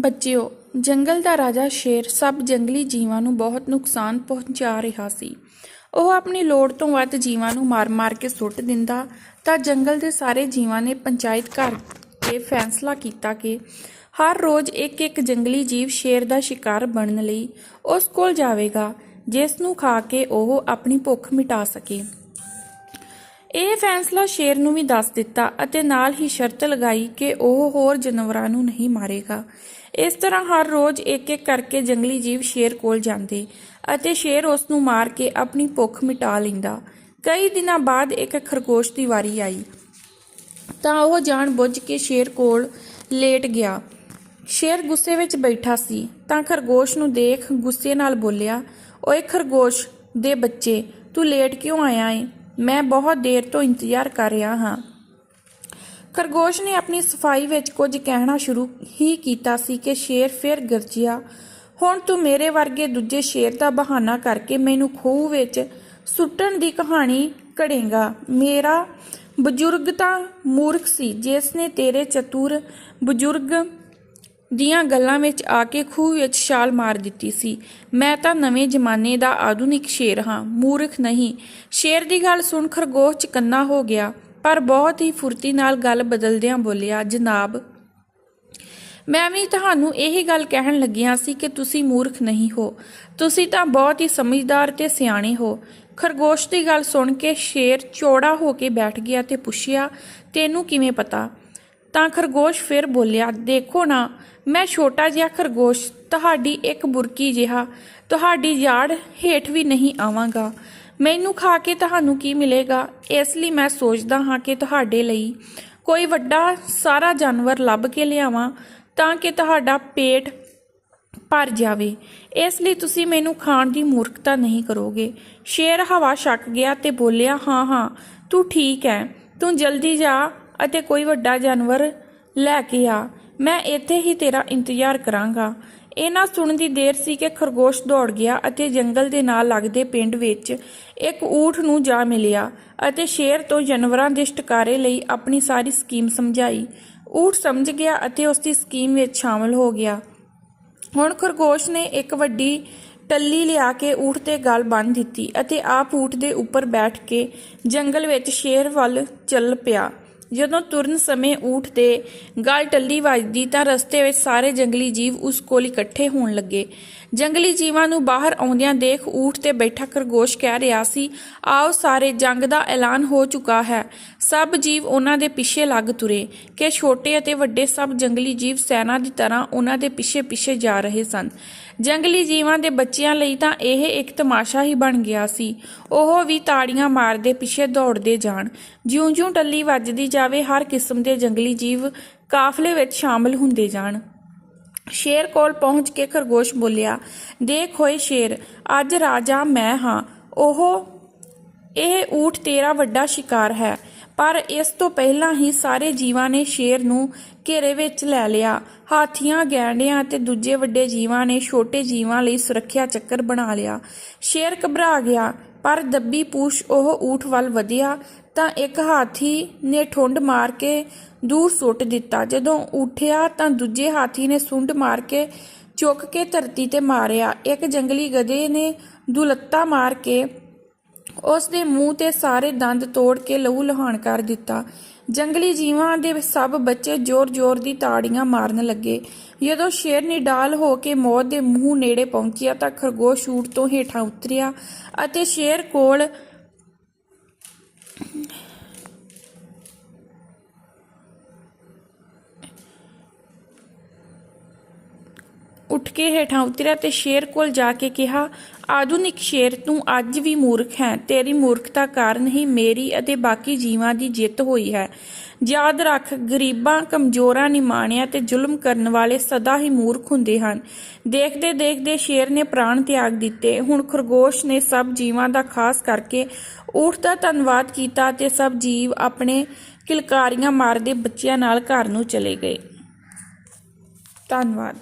ਬੱਚਿਓ, ਜੰਗਲ ਦਾ ਰਾਜਾ ਸ਼ੇਰ ਸਭ ਜੰਗਲੀ ਜੀਵਾਂ ਨੂੰ ਬਹੁਤ ਨੁਕਸਾਨ ਪਹੁੰਚਾ ਰਿਹਾ ਸੀ। ਉਹ ਆਪਣੀ ਲੋੜ ਤੋਂ ਵੱਧ ਜੀਵਾਂ ਨੂੰ ਮਾਰ-ਮਾਰ ਕੇ ਸੁੱਟ ਦਿੰਦਾ, ਤਾਂ ਜੰਗਲ ਦੇ ਸਾਰੇ ਜੀਵਾਂ ਨੇ ਪੰਚਾਇਤ ਘਰ 'ਤੇ ਫੈਸਲਾ ਕੀਤਾ ਕਿ ਹਰ ਰੋਜ਼ ਇੱਕ-ਇੱਕ ਜੰਗਲੀ ਜੀਵ ਸ਼ੇਰ ਦਾ ਸ਼ਿਕਾਰ ਬਣਨ ਲਈ ਉਸ ਕੋਲ ਜਾਵੇਗਾ, ਜਿਸ ਨੂੰ ਖਾ ਕੇ ਉਹ ਆਪਣੀ ਭੁੱਖ ਮਿਟਾ ਸਕੇ। ਇਹ ਫੈਸਲਾ ਸ਼ੇਰ ਨੂੰ ਵੀ ਦੱਸ ਦਿੱਤਾ ਅਤੇ ਨਾਲ ਹੀ ਸ਼ਰਤ ਲਗਾਈ ਕਿ ਉਹ ਹੋਰ ਜਾਨਵਰਾਂ ਨੂੰ ਨਹੀਂ ਮਾਰੇਗਾ। ਇਸ ਤਰ੍ਹਾਂ ਹਰ ਰੋਜ਼ ਇੱਕ-ਇੱਕ ਕਰਕੇ ਜੰਗਲੀ ਜੀਵ ਸ਼ੇਰ ਕੋਲ ਜਾਂਦੇ ਅਤੇ ਸ਼ੇਰ ਉਸ ਨੂੰ ਮਾਰ ਕੇ ਆਪਣੀ ਭੁੱਖ ਮਿਟਾ ਲੈਂਦਾ। ਕਈ ਦਿਨਾਂ ਬਾਅਦ ਇੱਕ ਖਰਗੋਸ਼ ਦੀ ਵਾਰੀ ਆਈ। ਤਾਂ ਉਹ ਜਾਣ ਬੁੱਝ ਕੇ ਸ਼ੇਰ ਕੋਲ ਲੇਟ ਗਿਆ। ਸ਼ੇਰ ਗੁੱਸੇ ਵਿੱਚ ਬੈਠਾ ਸੀ ਤਾਂ ਖਰਗੋਸ਼ ਨੂੰ ਦੇਖ ਗੁੱਸੇ ਨਾਲ ਬੋਲਿਆ, ਓਏ ਖਰਗੋਸ਼ ਦੇ ਬੱਚੇ, ਤੂੰ ਲੇਟ ਕਿਉਂ ਆਇਆ ਏ? ਮੈਂ ਬਹੁਤ ਦੇਰ ਤੋਂ ਇੰਤਜ਼ਾਰ ਕਰ ਰਿਹਾ ਹਾਂ। ਖਰਗੋਸ਼ ਨੇ ਆਪਣੀ ਸਫ਼ਾਈ ਵਿੱਚ ਕੁਝ ਕਹਿਣਾ ਸ਼ੁਰੂ ਹੀ ਕੀਤਾ ਸੀ ਕਿ ਸ਼ੇਰ ਫਿਰ ਗਰਜਿਆ, ਹੁਣ ਤੂੰ ਮੇਰੇ ਵਰਗੇ ਦੂਜੇ ਸ਼ੇਰ ਦਾ ਬਹਾਨਾ ਕਰਕੇ ਮੈਨੂੰ ਖੂਹ ਵਿੱਚ ਸੁੱਟਣ ਦੀ ਕਹਾਣੀ ਘੜੇਗਾ ਮੇਰਾ ਬਜ਼ੁਰਗ ਤਾਂ ਮੂਰਖ ਸੀ, ਜਿਸ ਨੇ ਤੇਰੇ ਚਤੁਰ ਬਜ਼ੁਰਗ ਦੀਆਂ ਗੱਲਾਂ ਵਿੱਚ ਆ ਕੇ ਖੂਹ ਵਿੱਚ ਛਾਲ ਮਾਰ ਦਿੱਤੀ ਸੀ। ਮੈਂ ਤਾਂ ਨਵੇਂ ਜ਼ਮਾਨੇ ਦਾ ਆਧੁਨਿਕ ਸ਼ੇਰ ਹਾਂ, ਮੂਰਖ ਨਹੀਂ। ਸ਼ੇਰ ਦੀ ਗੱਲ ਸੁਣ ਖਰਗੋਸ਼ ਚਕੰਨਾ ਹੋ ਗਿਆ। ਪਰ ਬਹੁਤ ਹੀ ਫੁਰਤੀ ਨਾਲ ਗੱਲ ਬਦਲਦਿਆਂ ਬੋਲਿਆ, ਜਨਾਬ, ਮੈਂ ਵੀ ਤੁਹਾਨੂੰ ਇਹੀ ਗੱਲ ਕਹਿਣ ਲੱਗਿਆ ਸੀ ਕਿ ਤੁਸੀਂ ਮੂਰਖ ਨਹੀਂ ਹੋ। ਤੁਸੀਂ ਤਾਂ ਬਹੁਤ ਹੀ ਸਮਝਦਾਰ ਤੇ ਸਿਆਣੇ ਹੋ। ਖਰਗੋਸ਼ ਦੀ ਗੱਲ ਸੁਣ ਕੇ ਸ਼ੇਰ ਚੌੜਾ ਹੋ ਕੇ ਬੈਠ ਗਿਆ ਤੇ ਪੁੱਛਿਆ, ਤੈਨੂੰ ਕਿਵੇਂ ਪਤਾ? ਤਾਂ ਖਰਗੋਸ਼ ਫਿਰ ਬੋਲਿਆ, ਦੇਖੋ ਨਾ, ਮੈਂ ਛੋਟਾ ਜਿਹਾ ਖਰਗੋਸ਼, ਤੁਹਾਡੀ ਇੱਕ ਬੁਰਕੀ ਜਿਹਾ। ਤੁਹਾਡੀ ਯਾੜ ਹੇਠ ਵੀ ਨਹੀਂ ਆਵਾਂਗਾ। ਮੈਨੂੰ ਖਾ ਕੇ ਤੁਹਾਨੂੰ ਕੀ ਮਿਲੇਗਾ? ਇਸ ਲਈ ਮੈਂ ਸੋਚਦਾ ਹਾਂ ਕਿ ਤੁਹਾਡੇ ਲਈ ਕੋਈ ਵੱਡਾ ਸਾਰਾ ਜਾਨਵਰ ਲੱਭ ਕੇ ਲਿਆਵਾਂ ਤਾਂ ਕਿ ਤੁਹਾਡਾ ਪੇਟ ਭਰ ਜਾਵੇ। ਇਸ ਲਈ ਤੁਸੀਂ ਮੈਨੂੰ ਖਾਣ ਦੀ ਮੂਰਖਤਾ ਨਹੀਂ ਕਰੋਗੇ। ਸ਼ੇਰ ਹਵਾ ਛੱਕ ਗਿਆ ਤੇ ਬੋਲਿਆ, ਹਾਂ ਹਾਂ, ਤੂੰ ਠੀਕ ਹੈ ਤੂੰ ਜਲਦੀ ਜਾ ਅਤੇ ਕੋਈ ਵੱਡਾ ਜਾਨਵਰ ਲੈ ਕੇ ਆ। ਮੈਂ ਇੱਥੇ ਹੀ ਤੇਰਾ ਇੰਤਜ਼ਾਰ ਕਰਾਂਗਾ। ਇਹਨਾਂ ਸੁਣਨ ਦੀ ਦੇਰ ਸੀ ਕਿ ਖਰਗੋਸ਼ ਦੌੜ ਗਿਆ ਅਤੇ ਜੰਗਲ ਦੇ ਨਾਲ ਲੱਗਦੇ ਪਿੰਡ ਵਿੱਚ ਇੱਕ ਊਠ ਨੂੰ ਜਾ ਮਿਲਿਆ ਅਤੇ ਸ਼ੇਰ ਤੋਂ ਜਾਨਵਰਾਂ ਦੇ ਛੁਟਕਾਰੇ ਲਈ ਆਪਣੀ ਸਾਰੀ ਸਕੀਮ ਸਮਝਾਈ। ਊਠ ਸਮਝ ਗਿਆ ਅਤੇ ਉਸ ਦੀ ਸਕੀਮ ਵਿੱਚ ਸ਼ਾਮਲ ਹੋ ਗਿਆ। ਹੁਣ ਖਰਗੋਸ਼ ਨੇ ਇੱਕ ਵੱਡੀ ਟੱਲੀ ਲਿਆ ਕੇ ਊਠ ਤੇ ਗਲ ਬੰਨ੍ਹ ਦਿੱਤੀ ਅਤੇ ਆਪ ਊਠ ਦੇ ਉੱਪਰ ਬੈਠ ਕੇ ਜੰਗਲ ਵਿੱਚ ਸ਼ੇਰ ਵੱਲ ਚੱਲ ਪਿਆ। ਜਦੋਂ ਤੁਰਨ ਸਮੇਂ ਊਠ ਦੇ ਗਲ ਟੱਲੀ ਵੱਜਦੀ ਤਾਂ ਰਸਤੇ ਵਿੱਚ ਸਾਰੇ ਜੰਗਲੀ ਜੀਵ ਉਸ ਕੋਲ ਇਕੱਠੇ ਹੋਣ ਲੱਗੇ। ਜੰਗਲੀ ਜੀਵਾਂ ਨੂੰ ਬਾਹਰ ਆਉਂਦਿਆਂ ਦੇਖ ਊਠ ਤੇ ਬੈਠਾ ਖਰਗੋਸ਼ ਕਹਿ ਰਿਹਾ ਸੀ, ਆਓ ਸਾਰੇ, ਜੰਗ ਦਾ ਐਲਾਨ ਹੋ ਚੁੱਕਾ ਹੈ। ਸਭ ਜੀਵ ਉਹਨਾਂ ਦੇ ਪਿੱਛੇ ਲੱਗ ਤੁਰੇ ਕਿ ਛੋਟੇ ਅਤੇ ਵੱਡੇ ਸਭ ਜੰਗਲੀ ਜੀਵ ਸੈਨਾ ਦੀ ਤਰ੍ਹਾਂ ਉਹਨਾਂ ਦੇ ਪਿੱਛੇ ਪਿੱਛੇ ਜਾ ਰਹੇ ਸਨ। ਜੰਗਲੀ ਜੀਵਾਂ ਦੇ ਬੱਚਿਆਂ ਲਈ ਤਾਂ ਇਹ ਇੱਕ ਤਮਾਸ਼ਾ ਹੀ ਬਣ ਗਿਆ ਸੀ। ਉਹ ਵੀ ਤਾੜੀਆਂ ਮਾਰਦੇ ਪਿੱਛੇ ਦੌੜਦੇ ਜਾਣ। ਜਿਉਂ-ਜਿਉਂ ਟੱਲੀ ਵੱਜਦੀ ਜਾਵੇ, ਹਰ ਕਿਸਮ ਦੇ ਜੰਗਲੀ ਜੀਵ ਕਾਫਲੇ ਵਿੱਚ ਸ਼ਾਮਲ ਹੁੰਦੇ ਜਾਣ। ਸ਼ੇਰ ਕੋਲ ਪਹੁੰਚ ਕੇ ਖਰਗੋਸ਼ ਬੋਲਿਆ, ਦੇਖ ਹੋਏ ਸ਼ੇਰ, ਅੱਜ ਰਾਜਾ ਮੈਂ ਹਾਂ। ਉਹ, ਇਹ ਊਠ ਤੇਰਾ ਵੱਡਾ ਸ਼ਿਕਾਰ ਹੈ। ਪਰ ਇਸ ਤੋਂ ਪਹਿਲਾਂ ਹੀ ਸਾਰੇ ਜੀਵਾਂ ਨੇ ਸ਼ੇਰ ਨੂੰ ਘੇਰੇ ਵਿੱਚ ਲੈ ਲਿਆ। ਹਾਥੀਆਂ, ਗੈਂਡਿਆਂ ਅਤੇ ਦੂਜੇ ਵੱਡੇ ਜੀਵਾਂ ਨੇ ਛੋਟੇ ਜੀਵਾਂ ਲਈ ਸੁਰੱਖਿਆ ਚੱਕਰ ਬਣਾ ਲਿਆ। ਸ਼ੇਰ ਘਬਰਾ ਗਿਆ। ਪਰ ਦੱਬੀ ਪੂਛ ਉਹ ਊਠ ਵੱਲ ਵਧਿਆ ਤਾਂ ਇੱਕ ਹਾਥੀ ਨੇ ਠੁੰਡ ਮਾਰ ਕੇ ਦੂਰ ਸੁੱਟ ਦਿੱਤਾ। ਜਦੋਂ ਉੱਠਿਆ ਤਾਂ ਦੂਜੇ ਹਾਥੀ ਨੇ ਸੁੰਡ ਮਾਰ ਕੇ ਚੁੱਕ ਕੇ ਧਰਤੀ ਤੇ ਮਾਰਿਆ। ਇੱਕ ਜੰਗਲੀ ਗਧੇ ਨੇ ਦੁਲੱਤਾ ਮਾਰ ਕੇ ਉਸ ਦੇ ਮੂੰਹ ਤੇ ਸਾਰੇ ਦੰਦ ਤੋੜ ਕੇ ਲਹੂ ਲਹਾਣ ਕਰ ਦਿੱਤਾ। ਜੰਗਲੀ ਜੀਵਾਂ ਦੇ ਸਭ ਬੱਚੇ ਜ਼ੋਰ-ਜ਼ੋਰ ਦੀ ਤਾੜੀਆਂ ਮਾਰਨ ਲੱਗੇ। ਜਦੋਂ ਸ਼ੇਰ ਨਿਡਾਲ ਹੋ ਕੇ ਮੌਤ ਦੇ ਮੂੰਹ ਨੇੜੇ ਪਹੁੰਚਿਆ ਤਾਂ ਖਰਗੋਸ਼ ਊਠ ਤੋਂ ਹੇਠਾਂ ਉਤਰਿਆ ਅਤੇ ਸ਼ੇਰ ਕੋਲ ਉੱਠ ਕੇ ਹੇਠਾਂ ਉਤਰਿਆ ਤੇ ਸ਼ੇਰ ਕੋਲ ਜਾ ਕੇ ਕਿਹਾ, ਆਧੁਨਿਕ ਸ਼ੇਰ, ਤੂੰ ਅੱਜ ਵੀ ਮੂਰਖ ਹੈ। ਤੇਰੀ ਮੂਰਖਤਾ ਕਾਰਨ ਹੀ ਮੇਰੀ ਅਤੇ ਬਾਕੀ ਜੀਵਾਂ ਦੀ ਜਿੱਤ ਹੋਈ ਹੈ। ਯਾਦ ਰੱਖ, ਗਰੀਬਾਂ, ਕਮਜ਼ੋਰਾਂ ਨਿਮਾਣਿਆਂ ਤੇ ਜ਼ੁਲਮ ਕਰਨ ਵਾਲੇ ਸਦਾ ਹੀ ਮੂਰਖ ਹੁੰਦੇ ਹਨ। ਦੇਖਦੇ ਦੇਖਦੇ ਸ਼ੇਰ ਨੇ ਪ੍ਰਾਣ ਤਿਆਗ ਦਿੱਤੇ। ਹੁਣ ਖਰਗੋਸ਼ ਨੇ ਸਭ ਜੀਵਾਂ ਦਾ ਖਾਸ ਕਰਕੇ ਊਠ ਦਾ ਧੰਨਵਾਦ ਕੀਤਾ ਤੇ ਸਭ ਜੀਵ ਆਪਣੇ ਕਿਲਕਾਰੀਆਂ ਮਾਰਦੇ ਬੱਚਿਆਂ ਨਾਲ ਘਰ ਨੂੰ ਚਲੇ ਗਏ। ਧੰਨਵਾਦ।